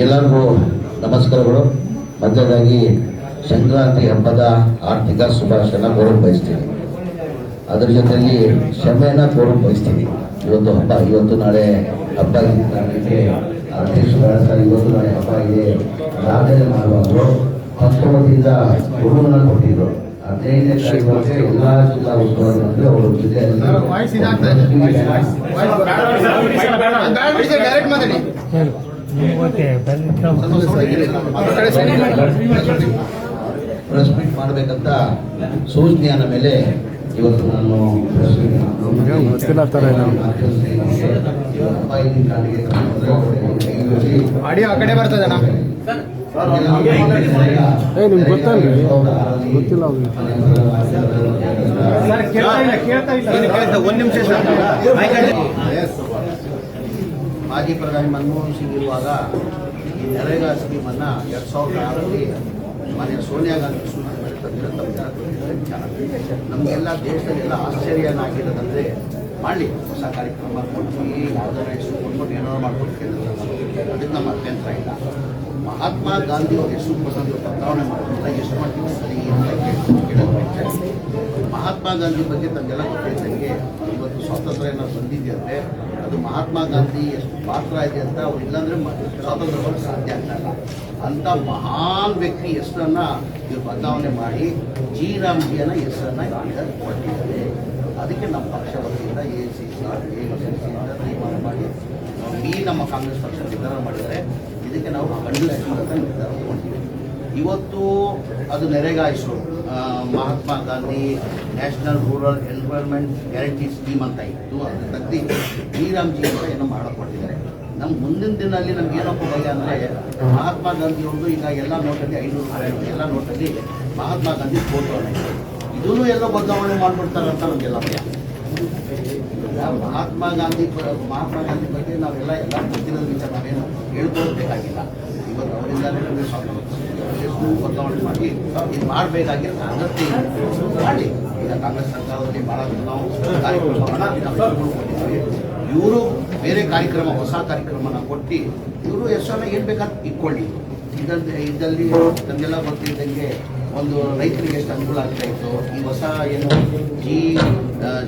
ಎಲ್ಲರಿಗೂ ನಮಸ್ಕಾರಗಳು. ಮೊದಲಾಗಿ ಸಂಕ್ರಾಂತಿ ಹಬ್ಬದ ಆರ್ಥಿಕ ಶುಭಾಶಯನ ಕೋರಕ್ ಬಯಸ್ತೀನಿ. ಅದರ ಜೊತೆಯಲ್ಲಿ ಕ್ಷಮೆನ ಕೋರಕ್ ಬಯಸ್ತೀನಿ. ಇವತ್ತು ಹಬ್ಬ ಇವತ್ತು ನಾಳೆ ಹಬ್ಬ ಶುಭಾಶಯ ಇವತ್ತು ನಾಳೆ ಹಬ್ಬ ಇದೆ ರಾಜನೇ ಮಾಡುವಾಗ ಹತ್ತೊಂಬತ್ತಿಂದ ಗುರುವನ್ನ ಕೊಟ್ಟಿದ್ರು. ಹದಿನೈದನೇ ತಾರೀಕು ಎಲ್ಲ ಜಿಲ್ಲಾ ಉತ್ಸವದಲ್ಲಿ ಅವರು ಓಕೆ ಪ್ರೆಸ್ ಮೀಟ್ ಮಾಡಬೇಕಂತ ಸೂಚನೆಯ ಮೇಲೆ ಇವತ್ತು ನಾನು ಗೊತ್ತಿಲ್ಲ. ಆಡಿಯೋ ಆ ಕಡೆ ಬರ್ತದಣ್ಣ ಏ, ನಿಮ್ಗೆ ಗೊತ್ತಲ್ರಿ? ಗೊತ್ತಿಲ್ಲ ಅವ್ರಿಗೆ. ಒಂದು ನಿಮಿಷ ಮಾಜಿ ಪ್ರಧಾನಿ ಮನಮೋಹನ್ ಸಿಂಗ್ ಇರುವಾಗ ಈ ನರೇಗಾ ಸ್ಕೀಮನ್ನು ಎರಡು ಸಾವಿರದ ಆರರಲ್ಲಿ ಮಾನ್ಯ ಸೋನಿಯಾ ಗಾಂಧಿ ನಮಗೆಲ್ಲ ದೇಶದಲ್ಲೆಲ್ಲ ಆಶ್ಚರ್ಯನಾಗಿರೋದಂದರೆ ಮಾಡಲಿ ಹೊಸ ಕಾರ್ಯಕ್ರಮ ಕೊಟ್ಟು ಈ ಹೆಸರು ಕೊಟ್ಬಿಟ್ಟು ಏನಾದ್ರು ಮಾಡ್ಕೊಂಡು ಅದಕ್ಕೆ ನಮ್ಮ ಅಭ್ಯಂತರ ಇಲ್ಲ. ಮಹಾತ್ಮ ಗಾಂಧಿ ಅವ್ರ ಹೆಸರು ಬಸಂತ ಬದಲಾವಣೆ ಮಾಡೋದ್ರಿಂದ ಎಷ್ಟು ಮಾಡ್ತೀವಿ ಸರಿ ಅಂತ ಮಹಾತ್ಮ ಗಾಂಧಿ ಬಗ್ಗೆ ತಮಗೆಲ್ಲ ಗೊತ್ತಿದ್ದಂಗೆ ಇವತ್ತು ಸ್ವಾತಂತ್ರ್ಯ ಏನಾದ್ರು ಬಂದಿದೆ ಅಂದರೆ, ಅದು ಮಹಾತ್ಮ ಗಾಂಧಿ ಎಷ್ಟು ಪಾತ್ರ ಇದೆ ಅಂತ ಅವ್ರು ಇಲ್ಲಾಂದ್ರೆ ಸ್ವಾತಂತ್ರ್ಯ ಬರೋಕ್ಕೆ ಸಾಧ್ಯ ಆಗ್ತಲ್ಲ ಅಂತ ಮಹಾನ್ ವ್ಯಕ್ತಿ ಹೆಸರನ್ನ ಇವ್ರು ಬದಲಾವಣೆ ಮಾಡಿ, ಜಿ ರಾಮ್ಜಿಯನ್ನ ಹೆಸರನ್ನ ಈಗ ಕೊಟ್ಟಿದ್ದಾರೆ. ಅದಕ್ಕೆ ನಮ್ಮ ಪಕ್ಷ ವತಿಯಿಂದ ಎ ಸಿ ಸಿ ತೀರ್ಮಾನ ಮಾಡಿ ಈ ನಮ್ಮ ಕಾಂಗ್ರೆಸ್ ಪಕ್ಷ ನಿರ್ಧಾರ ಮಾಡಿದ್ದಾರೆ. ಇದಕ್ಕೆ ನಾವು ತಗೊಂಡಿದ್ದೀವಿ. ಇವತ್ತು ಅದು ನೆರೆಗಾಯಿಸು. Mahatma Gandhi national rural environment guarantee scheme ಅಂತ ಇತ್ತು. ಅದನ್ನು ತಗ್ದು ಶ್ರೀರಾಮ್ಜಿ ಅಂತ ಏನೋ ಮಾಡಿಕೊಟ್ಟಿದ್ದಾರೆ. ನಮ್ಮ ಮುಂದಿನ ದಿನದಲ್ಲಿ ನಮ್ಗೆ ಏನಪ್ಪ ಭಯ ಅಂದರೆ, ಮಹಾತ್ಮ ಗಾಂಧಿ ಒಂದು ಈಗ ಎಲ್ಲ ನೋಟಲ್ಲಿ ಐನೂರು ರೂಪಾಯಿ ಎಲ್ಲ ನೋಟಲ್ಲಿ ಮಹಾತ್ಮ ಗಾಂಧಿ ಫೋಟೋ ಇದನ್ನು ಇದೂ. ಎಲ್ಲ ಬದಲಾವಣೆ ಮಾಡಿಬಿಡ್ತಾರಂತ ನಮಗೆಲ್ಲ ಭಯ. ಮಹಾತ್ಮ ಗಾಂಧಿ ಮಹಾತ್ಮ ಗಾಂಧಿ ಬಗ್ಗೆ ನಾವೆಲ್ಲ ಎಲ್ಲ ಗೊತ್ತಿರೋದು ವಿಚಾರ ನಾವೇನು ಹೇಳ್ಕೊಳ್ಬೇಕಾಗಿಲ್ಲ. ಇವತ್ತು ಅವರಿಂದಾನೇ ನಮಗೆ. ಎಷ್ಟು ಬದಲಾವಣೆ ಮಾಡಿ, ಇದು ಮಾಡಬೇಕಾಗಿರೋ ಅಗತ್ಯ ಮಾಡಿ. ಈಗ ಕಾಂಗ್ರೆಸ್ ಸರ್ಕಾರದಲ್ಲಿ ಭಾಳ ನಾವು ಕಾರ್ಯಕ್ರಮವನ್ನು ಇವರು ಬೇರೆ ಕಾರ್ಯಕ್ರಮ, ಹೊಸ ಕಾರ್ಯಕ್ರಮನ ಕೊಟ್ಟು, ಇವರು ಎಷ್ಟನ್ನ ಏನು ಬೇಕಾದ ಇಟ್ಕೊಳ್ಳಿ. ಇದಂತೆ ಇದರಲ್ಲಿ ತಮಗೆಲ್ಲ ಗೊತ್ತಿದ್ದಂಗೆ ಒಂದು ರೈತರಿಗೆ ಎಷ್ಟು ಅನುಕೂಲ ಆಗ್ತಾ ಇತ್ತು. ಈ ಹೊಸ ಏನು ಜಿ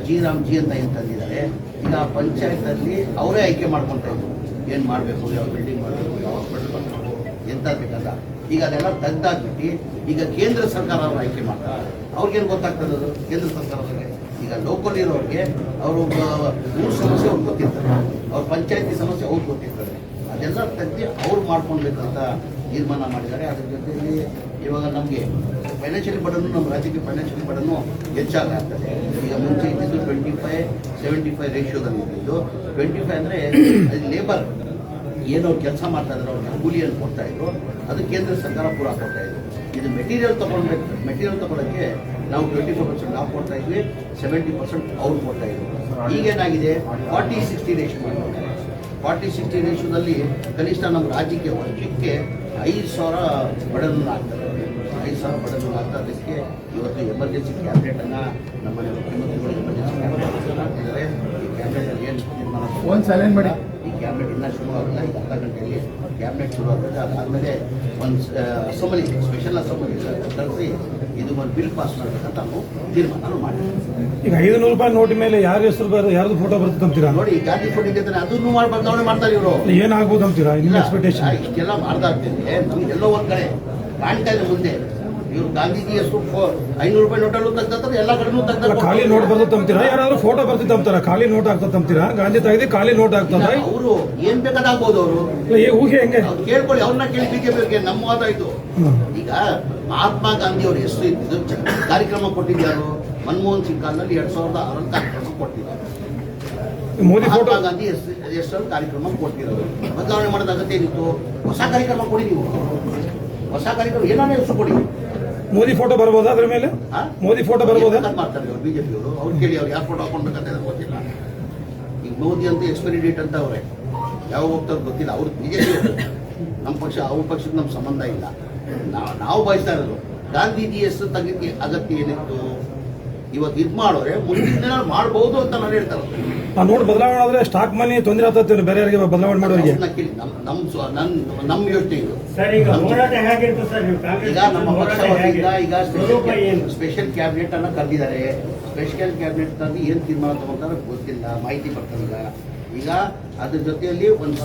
ಜಿ ರಾಮ್ ಜಿ ಅಂತ ಏನು ತಂದಿದ್ದಾರೆ, ಈಗ ಪಂಚಾಯತಲ್ಲಿ ಅವರೇ ಆಯ್ಕೆ ಮಾಡ್ಕೊತಾ ಇದ್ರು. ಏನು ಮಾಡಬೇಕು, ಯಾವ ಬಿಲ್ಡಿಂಗ್ ಮಾಡಬೇಕು, ಯಾವ ಹಾಸ್ಪಿಟಲ್ ಮಾಡಬೇಕು, ಎಂತ ಬೇಕಂತ. ಈಗ ಅದೆಲ್ಲ ತಗ್ದಾಗ್ಬಿಟ್ಟು ಈಗ ಕೇಂದ್ರ ಸರ್ಕಾರ ಅವ್ರು ಆಯ್ಕೆ ಮಾಡ್ತಾರೆ. ಅವ್ರಿಗೇನು ಗೊತ್ತಾಗ್ತದೆ ಅದು? ಕೇಂದ್ರ ಸರ್ಕಾರದವ್ರಿಗೆ. ಈಗ ಲೋಕಲ್ ಇರೋರಿಗೆ ಅವರು ಊರ ಸಮಸ್ಯೆ ಅವ್ರಿಗೆ ಗೊತ್ತಿರ್ತಾರೆ ಅವ್ರ ಪಂಚಾಯತಿ ಸಮಸ್ಯೆ ಅವ್ರಿಗೆ ಗೊತ್ತಿರ್ತಾರೆ ಅದೆಲ್ಲ ತಗ್ದು ಅವ್ರು ಮಾಡ್ಕೊಳ್ಬೇಕಂತ ತೀರ್ಮಾನ ಮಾಡಿದ್ದಾರೆ. ಅದ್ರ ಜೊತೆಯಲ್ಲಿ ಇವಾಗ ನಮಗೆ ಫೈನಾನ್ಷಿಯಲ್ ಬಡನು ನಮ್ಮ ರಾಜ್ಯಕ್ಕೆ ಫೈನಾನ್ಷಿಯಲ್ ಬಡನು ಹೆಚ್ಚಾಗ್ತದೆ ಈಗ ಮುಂಚೆ ಇದ್ದಿದ್ದು ಟ್ವೆಂಟಿ ಫೈವ್ ಸೆವೆಂಟಿ ಫೈವ್ ರೇಷಿಯೋದಲ್ಲಿ ಇದ್ದಿದ್ದು. ಟ್ವೆಂಟಿ ಫೈವ್ ಅಂದರೆ ಅಲ್ಲಿ ಲೇಬರ್ ಏನೋ ಕೆಲಸ ಮಾಡ್ತಾ ಇದ್ರು, ಅವ್ರಿಗೆ ಕೂಲಿಯನ್ನು ಕೊಡ್ತಾ ಇದ್ರು. ಅದು ಕೇಂದ್ರ ಸರ್ಕಾರ ಪೂರ ಕೊಡ್ತಾ ಇದ್ರು. ಇದು ಮೆಟೀರಿಯಲ್ ತೊಗೊಳ್ಬೇಕು. ಮೆಟೀರಿಯಲ್ ತಗೊಳ್ಳೋಕ್ಕೆ ನಾವು ಟ್ವೆಂಟಿ ಫೋರ್ ಪರ್ಸೆಂಟ್ ನಾವು ಕೊಡ್ತಾ ಇದ್ವಿ ಸೆವೆಂಟಿ ಪರ್ಸೆಂಟ್ ಅವ್ರು ಕೊಡ್ತಾ ಇದ್ರು. ಈಗೇನಾಗಿದೆ ಫಾರ್ಟಿ ಸಿಕ್ಸ್ಟಿ ರೇಷ್ ಮಾಡಿದ್ದಾರೆ ಫಾರ್ಟಿ ಸಿಕ್ಸ್ಟಿ ರೇಷಿಯೋದಲ್ಲಿ ಕನಿಷ್ಠ ನಮ್ಮ ರಾಜ್ಯಕ್ಕೆ ವರ್ಷಕ್ಕೆ ಐದು ಸಾವಿರ ಬಡನ್ನು ಆಗ್ತದೆ. ಐದು ಸಾವಿರ ಬಡನ್ನು ಆಗ್ತದಕ್ಕೆ ಇವತ್ತು ಎಮರ್ಜೆನ್ಸಿ ಕ್ಯಾಬಿನೆಟನ್ನು ನಮ್ಮ ಮುಖ್ಯಮಂತ್ರಿಗಳು ಎಮರ್ಜೆನ್ಸಿ ಕ್ಯಾಬಿನೆಟ್ ಹಾಕಿದ್ದಾರೆ ಈ ಕ್ಯಾಬಿನೆಟ್ ಏನು ಸೈಲೆಂಟ್ ಮಾಡಿ. ಈ ಕ್ಯಾಬಿನೆಟ್ ಇನ್ನೂ ಶುರು ಆಗಲ್ಲ ಈಗ ಅರ್ಧ ಗಂಟೆಯಲ್ಲಿ ಕ್ಯಾಬಿನೆಟ್ ಶುರು ಆಗುತ್ತೆ ಅದಾದಮೇಲೆ ಒಂದು ಅಸೆಂಬ್ಲಿ ಸ್ಪೆಷಲ್ ಅಸೆಂಬ್ಲಿ ಕರೆಸಿ ಇದು ಒಂದು ಬಿಲ್ ಪಾಸ್ ಮಾಡಬೇಕಂತ ನಾವು ತೀರ್ಮಾನ ಮಾಡಿದ್ದೀವಿ ಈಗ ಐದುನೂರು ರೂಪಾಯಿ ನೋಟ್ ಮೇಲೆ ಯಾರ ಹೆಸರು ಬರ ಯಾರ್ದು ಫೋಟೋ ಬರ್ತದೆ ಅಂತೀರಾ? ನೋಡಿ ಗಾಂಧಿ ಫೋಟೋ ಇದೆ ಅದನ್ನು ಮಾಡಿ ಬದಲಾವಣೆ ಮಾಡ್ತಾರೆ ಇವರು. ಏನಾಗ್ಬೋದು ಅಂತೀರಾ? ನಿಮ್ಮ ಎಕ್ಸ್ಪೆಕ್ಟೇಷನ್ ಇಷ್ಟೆಲ್ಲ ಮಾಡ್ತಾ ನಮ್ಗೆ ಎಲ್ಲೋ ಒಂದು ಕಡೆ ಕಾಣ್ತಾ ಇದೆ ಮುಂದೆ. ಇವ್ರು ಗಾಂಧೀಜಿ ಎಷ್ಟು ಐನೂರು ರೂಪಾಯಿ ನೋಟಲ್ಲೂ ತೆಗ್ದಾರೆ ಎಲ್ಲ ಕಡೆನೂ ತೆಗ್ದಾರೆ ಖಾಲಿ ನೋಟ್ ಬರ್ತದೆ ಅಂತೀರಾ ಯಾರಾದ್ರೂ ಫೋಟೋ ಬರ್ತಿತ್ತು ತಂಬ್ತಾರ? ಖಾಲಿ ನೋಟ್ ಆಗ್ತದೆ ತಂಬ್ತೀರಾ? ಗಾಂಧಿ ತೆಗೆದು ಖಾಲಿ ನೋಟ್ ಆಗ್ತದ ಅವರು ಏನ್ ಬೇಕಾದಾಗ್ಬೋದು ಅವರು? ಊಹೆ ಹೆಂಗೆ? ಕೇಳ್ಕೊಳ್ಳಿ ಅವ್ರನ್ನ ಕೇಳಿ ಬೇಕು ನಮ್ಮ ವಾದ ಇದು ಈಗ ಮಹಾತ್ಮ ಗಾಂಧಿ ಅವ್ರ ಎಷ್ಟು ಇದ್ದಿದ್ದು ಕಾರ್ಯಕ್ರಮ ಕೊಟ್ಟಿದ್ದಾರೆ ಮನಮೋಹನ್ ಸಿಂಗ್ ಕಾಲದಲ್ಲಿ ಎರಡ್ ಸಾವಿರದ ಆರಲ್ಲಿ ಕಾರ್ಯಕ್ರಮ ಕೊಟ್ಟಿದ್ದಾರೆ. ಮೋದಿ ಮಹಾತ್ಮ ಗಾಂಧಿ ಹೆಸರು ಕಾರ್ಯಕ್ರಮ ಕೊಟ್ಟಿರೋದು. ಬದಲಾವಣೆ ಮಾಡೋದ ಅಗತ್ಯ ಏನಿತ್ತು? ಹೊಸ ಕಾರ್ಯಕ್ರಮ ಕೊಡಿ ನೀವು. ಹೊಸ ಕಾರ್ಯಕ್ರಮ ಏನಾದ್ರು ಹೆಸರು ಕೊಡಿ. ಮೋದಿ ಫೋಟೋ ಬರ್ಬೋದಾ ಅದ್ರ ಮೇಲೆ? ಮೋದಿ ಫೋಟೋ ಬರ್ಬೋದಾ? ಮಾಡ್ತಾರೆ ಇವ್ರು ಬಿಜೆಪಿ ಅವರು. ಅವ್ರು ಕೇಳಿ ಅವ್ರು ಯಾರು ಫೋಟೋ ಹಾಕೊಂಡ್ಬೇಕಂತ ನನಗೆ ಗೊತ್ತಿಲ್ಲ. ಈಗ ಮೋದಿ ಅಂತ ಎಕ್ಸ್ಪೈರಿ ಡೇಟ್ ಅಂತ ಅವ್ರೆ. ಯಾವಾಗ ಹೋಗ್ತಾರೆ ಗೊತ್ತಿಲ್ಲ. ಅವ್ರು ಬಿಜೆಪಿ ನಮ್ಮ ಪಕ್ಷ ಅವ್ರ ಪಕ್ಷಕ್ಕೆ ನಮ್ಮ ಸಂಬಂಧ ಇಲ್ಲ. ನಾವು ನಾವು ಬಯಸ್ತಾ ಇರೋದು ಗಾಂಧೀಜಿ ಹೆಸರು ತೆಗಿಕ್ಕೆ ಅಗತ್ಯ ಏನಿತ್ತು? ಇವತ್ತು ಇದು ಮಾಡೋರೆ ಮುಂದಿನ ದಿನ ಮಾಡ್ಬೋದು ಅಂತ ನಾನು ಹೇಳ್ತಾರೆ ಆ ನೋಟ್ ಬದಲಾವಣೆ ಆದ್ರೆ ಸ್ಟಾಕ್ ಮನಿ ತೊಂದರೆ ಆಗ್ತದೆ ಬೇರೆ ಯಾರಿಗೆ ಬದಲಾವಣೆ ಮಾಡೋರಿಗೆ. ಅವ್ರನ್ನ ಕೇಳಿ ನಮ್ ನಮ್ ಸ್ವ- ನಮ್ಮ ಯೋಚನೆ ಇದು. ಸರ್ ಈಗ ಹೋರಾಟ ಹೇಗಿರುತ್ತೆ ಸರ್? ನೀವು ಈಗ ನಮ್ಮ ಪಕ್ಷ ವತಿಯಿಂದ ಈಗ ಸ್ಪೆಷಲ್ ಕ್ಯಾಬಿನೆಟ್ ಅನ್ನ ಕರೆದಿದ್ದಾರೆ. ಸ್ಪೆಷಲ್ ಕ್ಯಾಬಿನೆಟ್ ತಂದು ಏನ್ ತೀರ್ಮಾನ ತಗೊಂತಾರೆ ಗೊತ್ತಿಲ್ಲ ಮಾಹಿತಿ ಬರ್ತದೆ ಈಗ ಅದ್ರ ಜೊತೆಯಲ್ಲಿ ಒಂದು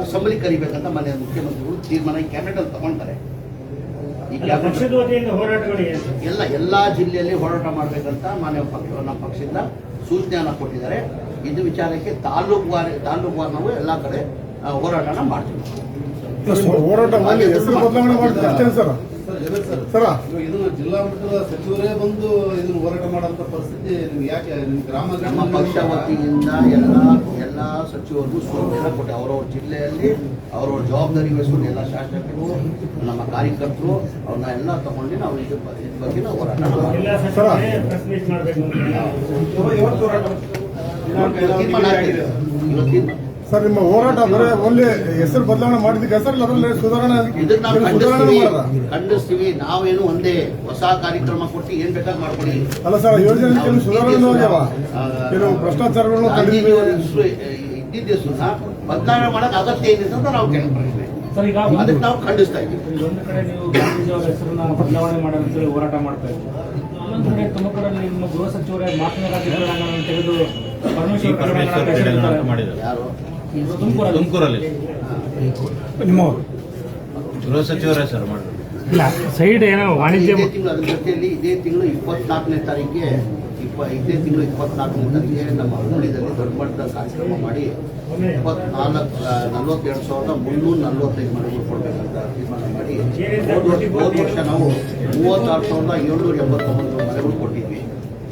ಅಸೆಂಬ್ಲಿ ಕರಿಬೇಕಂತ ಮನೆ ಮುಖ್ಯಮಂತ್ರಿಗಳು ತೀರ್ಮಾನ ಕ್ಯಾಬಿನೆಟ್ ಅಲ್ಲಿ ತಗೊಂತಾರೆ. ಈ ಕ್ಯಾಬಿನೆಟ್ ಪಕ್ಷದ ಹೋರಾಟಗಳು ಎಲ್ಲ ಎಲ್ಲಾ ಜಿಲ್ಲೆಯಲ್ಲಿ ಹೋರಾಟ ಮಾಡ್ಬೇಕಂತ ಮಾನ್ಯ ಪಕ್ಷ ನಮ್ಮ ಪಕ್ಷದಿಂದ ಸೂಚನೆಯನ್ನ ಕೊಟ್ಟಿದ್ದಾರೆ. ಇದು ವಿಚಾರಕ್ಕೆ ತಾಲೂಕು ವಾರ ತಾಲೂಕು ವಾರ ನಾವು ಎಲ್ಲಾ ಕಡೆ ಹೋರಾಟನ ಮಾಡ್ತೀವಿ. ಹೋರಾಟ ಸರ್. ಸರ. ಇದು ಜಿಲ್ಲಾ ಮಟ್ಟದ ಸಚಿವರೇ ಬಂದು ಇದನ್ನು ಹೋರಾಟ ಮಾಡುವಂತ ಪರಿಸ್ಥಿತಿ ನಿಮ್ಗೆ ಯಾಕೆ ನಿಮ್ ಗ್ರಾಮ ನಮ್ಮ ಪಕ್ಷ ವತಿಯಿಂದ ಎಲ್ಲ ಎಲ್ಲ ಸಚಿವರಿಗೂ ಸೂಚನೆ ಕೊಟ್ಟೆ. ಅವರವ್ರ ಜಿಲ್ಲೆಯಲ್ಲಿ ಅವರವ್ರ ಜವಾಬ್ದಾರಿ ವಹಿಸ್ಕೊಂಡು ಎಲ್ಲ ಶಾಸಕರು ನಮ್ಮ ಕಾರ್ಯಕರ್ತರು ಅವ್ರನ್ನ ಎಲ್ಲ ತಗೊಂಡು ನಾವು ಇದ್ರ ಬಗ್ಗೆ ನಾವು ಹೋರಾಟ ಮಾಡ್ತೀವಿ. ಇವತ್ತು ತೀರ್ಮಾನ. ಸರ್ ನಿಮ್ಮ ಹೋರಾಟ ಅಂದ್ರೆ ಒಳ್ಳೆ ಹೆಸರು ಬದಲಾವಣೆ ಮಾಡಿದ್ದಕ್ಕೆ ಸರ್ ಅದರಲ್ಲಿ ಸುಧಾರಣೆ ಇದನ್ನ ನಾವು ಖಂಡಿಸ್ತೀವಿ. ಖಂಡಿಸ್ತೀವಿ. ನಾವೇನು ಒಂದೇ ಹೊಸ ಕಾರ್ಯಕ್ರಮ ಕೊಟ್ಟು ಏನ್ ಬೇಕಾದ್ ಮಾಡ್ಕೊಳ್ಳಿ. ಅಲ್ಲ ಸರ್ ಯೋಜನೆ ಕೆಲವು ಸುಧಾರಣೆ. ಆಗ್ಯಾವ ಕೆಲವು ಭ್ರಷ್ಟಾಚಾರಗಳನ್ನು ಇಷ್ಟು ಇದ್ದಿದ್ದ ಬದಲಾವಣೆ ಮಾಡಕ್ ಅಗತ್ಯ ಏನಿದೆ ಅಂತ ನಾವು ಕೇಳ್ಕೊಂಡಿದ್ವಿ ಸರ್ ಈಗ ಅದಕ್ಕೆ ನಾವು ಖಂಡಿಸ್ತಾ ಇದ್ದೀವಿ. ಒಂದು ಕಡೆ ನೀವು ಹೆಸರನ್ನ ಬದಲಾವಣೆ ಅಂತೇಳಿ ಹೋರಾಟ ಮಾಡ್ತಾ ಇದ್ದೀವಿ ಇನ್ನೊಂದು ಕಡೆ ತುಮಕೂರಲ್ಲಿ ನಿಮ್ಮ ಗೃಹ ಸಚಿವರೇ ಮಾತನಾಡಿ ತೆಗೆದು ಪರಮೇಶ್ವರ. ಯಾರು? ತುಮಕೂರಲ್ಲಿ. ನಿಮ್ಮವರು? ಗೃಹ ಸಚಿವರೇ ಸರ್ ಮಾಡಿ ಇಲ್ಲ ಸೈಡ್ ಏನೋ ವಾಣಿಜ್ಯ ಇದೇ ತಿಂಗಳು ಅದ್ರ ಜೊತೆಯಲ್ಲಿ ಇದೇ ತಿಂಗಳು ಇಪ್ಪತ್ನಾಲ್ಕನೇ ತಾರೀಕಿಗೆ ಇಪ್ಪ ಇದೇ ತಿಂಗಳು ಇಪ್ಪತ್ನಾಲ್ಕನೇ ತಾರೀಕಿಗೆ ನಮ್ಮ ಹುಬ್ಬಳ್ಳಿಯಲ್ಲಿ ದೊಡ್ಡ ಮಟ್ಟದ ಕಾರ್ಯಕ್ರಮ ಮಾಡಿ ಇಪ್ಪತ್ನಾಲ್ಕು ನಲ್ವತ್ತೆರಡು ಸಾವಿರದ ಮುನ್ನೂರ ನಲ್ವತ್ತೈದು ಮನೆಗಳು ಕೊಡಬೇಕಂತ ತೀರ್ಮಾನ ಮಾಡಿ ಹೋದ ವರ್ಷ ಹೋದ ವರ್ಷ ನಾವು ಮೂವತ್ತಾರು ಸಾವಿರದ ಏಳ್ನೂರ ಎಂಬತ್ತೊಂಬತ್ತು ಮನೆಗಳು ಕೊಟ್ಟಿದ್ವಿ.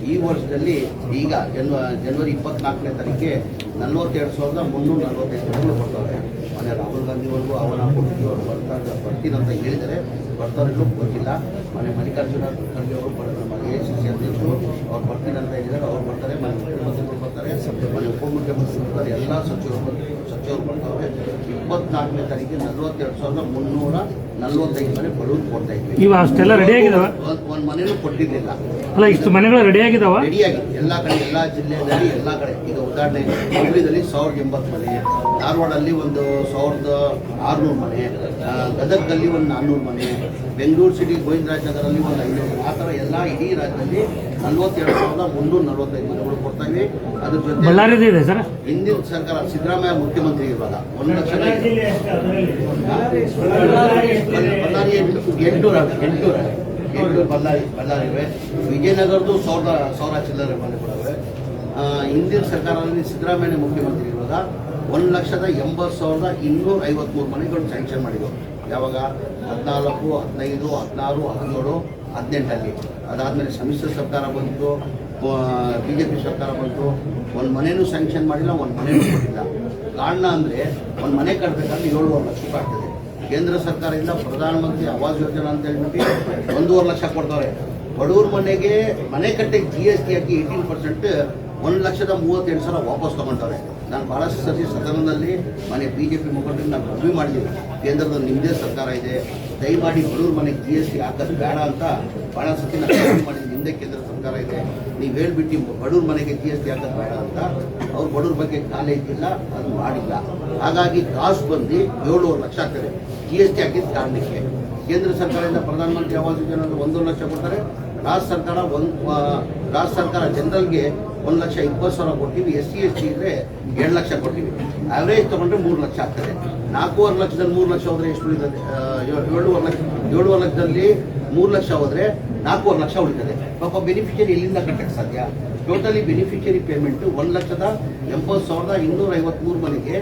ಈ ವರ್ಷದಲ್ಲಿ ಈಗ ಜನ್ವ ಜನವರಿ ಇಪ್ಪತ್ನಾಲ್ಕನೇ ತಾರೀಕಿಗೆ ನಲ್ವತ್ತೆರಡು ಸಾವಿರದ ಮುನ್ನೂರ ನಲ್ವತ್ತೈದು ಮನೆಗಳು ಬರ್ತಾರೆ ಮನೆ ರಾಹುಲ್ ಗಾಂಧಿವರೆಗೂ ಅವರ ಕೊಟ್ಟಿದ್ದು ಅವರು ಬರ್ತಾರೆ ಬರ್ತೀನಿ ಅಂತ ಹೇಳಿದರೆ ಬರ್ತಾರೆ, ಇನ್ನೂ ಗೊತ್ತಿಲ್ಲ ಮನೆ ಮಲ್ಲಿಕಾರ್ಜುನ ಖರ್ಗೆ ಅವರು ಬರ್ತಾರೆ ಎ ಸಿ ಸಿ ಅಧ್ಯಕ್ಷರು ಅವ್ರು ಬರ್ತೀನಿ ಅಂತ ಹೇಳಿದ್ದಾರೆ ಅವ್ರು ಬರ್ತಾರೆ, ಮನೆ ಮುಖ್ಯಮಂತ್ರಿಗಳು ಬರ್ತಾರೆ, ಮನೆ ಉಪಮುಖ್ಯಮಂತ್ರಿಗಳು ಬರ್ತಾರೆ, ಎಲ್ಲ ಸಚಿವರು ಸಚಿವರು ಬರ್ತಾರೆ. ಇಪ್ಪತ್ನಾಲ್ಕನೇ ತಾರೀಕಿಗೆ ನಲ್ವತ್ತೆರಡು ಸಾವಿರದ ಮುನ್ನೂರ ನಲ್ವತ್ತೈದು ಮನೆ ಬಡವರು ಕೊಡ್ತಾ ಇದ್ವಿ. ಇವು ಅಷ್ಟೆಲ್ಲ ರೆಡಿ ಆಗಿದಾವ? ಒಂದು ಮನೆಯೂ ಕೊಟ್ಟಿರಲಿಲ್ಲ. ಅಲ್ಲ ಇಷ್ಟು ಮನೆಗಳು ರೆಡಿ ಆಗಿದಾವ? ರೆಡಿಯಾಗಿ ಎಲ್ಲ ಕಡೆ ಎಲ್ಲ ಜಿಲ್ಲೆಯಲ್ಲಿ ಎಲ್ಲ ಕಡೆ. ಈಗ ಉದಾಹರಣೆ ಹುಬ್ಳಿದಲ್ಲಿ ಸಾವಿರದ ಎಂಬತ್ತು ಮನೆ ಧಾರವಾಡಲ್ಲಿ ಒಂದು ಸಾವಿರದ ಆರುನೂರು ಮನೆ ಗದಗದಲ್ಲಿ ಒಂದು ನಾನ್ನೂರು ಮನೆ ಬೆಂಗಳೂರು ಸಿಟಿ ಗೋವಿಂದರಾಜನಗರಲ್ಲಿ ಒಂದು ಐನೂರು ಆ ಥರ ಎಲ್ಲ ಇಡೀ ರಾಜ್ಯದಲ್ಲಿ ನಲ್ವತ್ತೆರಡು ಸಾವಿರದ ಮುನ್ನೂರ ನಲವತ್ತೈದು ಮನೆಗಳು ಕೊಡ್ತಾ ಇವೆ. ಅದ್ರ ಜೊತೆ ಸರ್? ಹಿಂದಿನ ಸರ್ಕಾರ ಸಿದ್ದರಾಮಯ್ಯ ಮುಖ್ಯಮಂತ್ರಿ ಇರುವಾಗ ಒಂದು ಲಕ್ಷ ಬಳ್ಳಾರಿ ಎಂಟು ಎಂಟು ಎಂಟು ಬಳ್ಳಾರಿ ಬಳ್ಳಾರಿ ಇವೆ ವಿಜಯನಗರದ್ದು ಸಾವಿರದ ಸಾವಿರ ಚಿಲ್ಲರೆ ಮನೆಗಳಿವೆ ಕೊಡವೆ ಹಿಂದಿನ ಸರ್ಕಾರದಲ್ಲಿ ಸಿದ್ದರಾಮಯ್ಯ ಮುಖ್ಯಮಂತ್ರಿ ಇರುವಾಗ ಒಂದು ಲಕ್ಷದ ಎಂಬತ್ತು ಸಾವಿರದ ಇನ್ನೂರ ಐವತ್ತ್ಮೂರು ಮನೆಗಳು ಸ್ಯಾಂಕ್ಷನ್ ಮಾಡಿದ್ರು. ಯಾವಾಗ? ಹದಿನಾಲ್ಕು, ಹದಿನೈದು, ಹದಿನಾರು, ಹದಿನೇಳು, ಹದಿನೆಂಟಲ್ಲಿ. ಅದಾದಮೇಲೆ ಸಮ್ಮಿಶ್ರ ಸರ್ಕಾರ ಬಂತು ಬಿ ಜೆ ಪಿ ಸರ್ಕಾರ ಬಂತು. ಒಂದು ಮನೆನೂ ಸ್ಯಾಂಕ್ಷನ್ ಮಾಡಿಲ್ಲ, ಒಂದು ಮನೆಯೂ ಕೊಟ್ಟಿಲ್ಲ. ಕಾರಣ ಅಂದರೆ ಒಂದು ಮನೆ ಕಟ್ಟಬೇಕಂದ್ರೆ ಏಳುವರೆ ಲಕ್ಷ ರೂಪಾಯಿ ಆಗ್ತದೆ. ಕೇಂದ್ರ ಸರ್ಕಾರದಿಂದ ಪ್ರಧಾನಮಂತ್ರಿ ಆವಾಸ್ ಯೋಜನಾ ಅಂತ ಹೇಳ್ಬಿಟ್ಟು ಒಂದೂವರೆ ಲಕ್ಷ ಕೊಡ್ತಾರೆ. ಬಡವ್ರ ಮನೆಗೆ ಮನೆ ಕಟ್ಟಿಗೆ ಜಿ ಎಸ್ ಟಿ ಹಾಕಿ ಏಯ್ಟೀನ್ ಪರ್ಸೆಂಟ್ ಒಂದು ಲಕ್ಷದ ಮೂವತ್ತೆಂಟು ಸಾವಿರ ವಾಪಸ್ ತೊಗೊಂಡವ್ರೆ. ನಾನು ಭಾಳಷ್ಟು ಸತಿ ಸದನದಲ್ಲಿ ಮನೆ ಬಿ ಜೆ ಪಿ ಮುಖಂಡರಿಗೆ ನಾನು ಮನವಿ ಮಾಡಿದ್ದೀನಿ. ಕೇಂದ್ರದಲ್ಲಿ ನಿಮ್ಮದೇ ಸರ್ಕಾರ ಇದೆ. ದಯಮಾಡಿ ಬಡವ್ರ ಮನೆಗೆ ಜಿ ಎಸ್ ಟಿ ಹಾಕೋದು ಬೇಡ ಅಂತ ಭಾಳ ಸತಿ ನಾನು ಮಾಡಿದ್ದೀನಿ. ನಿಮ್ಮದೇ ಕೇಂದ್ರ ಸರ್ಕಾರ ಇದೆ. ನೀವು ಹೇಳ್ಬಿಟ್ಟು ಬಡವ್ರ ಮನೆಗೆ ಜಿ ಎಸ್ ಟಿ ಹಾಕೋದು ಬೇಡ ಅಂತ ಅವ್ರು ಬಡವ್ರ ಬಗ್ಗೆ ಕಾಲೇಜ್ ಇಲ್ಲ ಅದು ಮಾಡಿಲ್ಲ. ಹಾಗಾಗಿ ಕಾಸು ಬಂದು ಏಳುವರೆ ಲಕ್ಷ ಆಗ್ತದೆ ಜಿ ಎಸ್ ಟಿ ಹಾಕಿದ ಕಾರಣಕ್ಕೆ. ಕೇಂದ್ರ ಸರ್ಕಾರದಿಂದ ಪ್ರಧಾನಮಂತ್ರಿ ಆವಾಸ್ ಯೋಜನೆ ಒಂದು ಲಕ್ಷ ಕೊಡ್ತಾರೆ. ರಾಜ್ಯ ಸರ್ಕಾರ ಒಂದು ರಾಜ್ಯ ಸರ್ಕಾರ ಜನರಲ್ಗೆ ಒಂದು ಲಕ್ಷ ಇಪ್ಪತ್ತು ಸಾವಿರ ಕೊಡ್ತೀವಿ ಎಸ್ ಸಿ, ಎಸ್ ಟಿ ಇದ್ರೆ ಎರಡು ಲಕ್ಷ ಕೊಡ್ತೀವಿ ಆವ್ರೇಜ್ ತಗೊಂಡ್ರೆ ಮೂರು ಲಕ್ಷ ಆಗ್ತದೆ. ನಾಲ್ಕೂವರೆ ಲಕ್ಷದಲ್ಲಿ ಮೂರು ಲಕ್ಷ ಹೋದ್ರೆ ಎಷ್ಟು ಉಳಿತದೆ? ಏಳುವರೆ ಲಕ್ಷ, ಏಳುವರೆ ಲಕ್ಷದಲ್ಲಿ ಮೂರು ಲಕ್ಷ ಹೋದ್ರೆ ನಾಲ್ಕೂವರೆ ಲಕ್ಷ ಉಳಿತದೆ. ಪಾಪ ಬೆನಿಫಿಷಿಯರಿ ಎಲ್ಲಿಂದ ಕಟ್ಟಕ್ಕೆ ಸಾಧ್ಯ? ಟೋಟಲಿ ಬೆನಿಫಿಷಿಯರಿ ಪೇಮೆಂಟ್ ಒಂದು ಲಕ್ಷದ ಎಂಬತ್ತು ಸಾವಿರದ ಇನ್ನೂರ ಐವತ್ಮೂರು ಮನೆಗೆ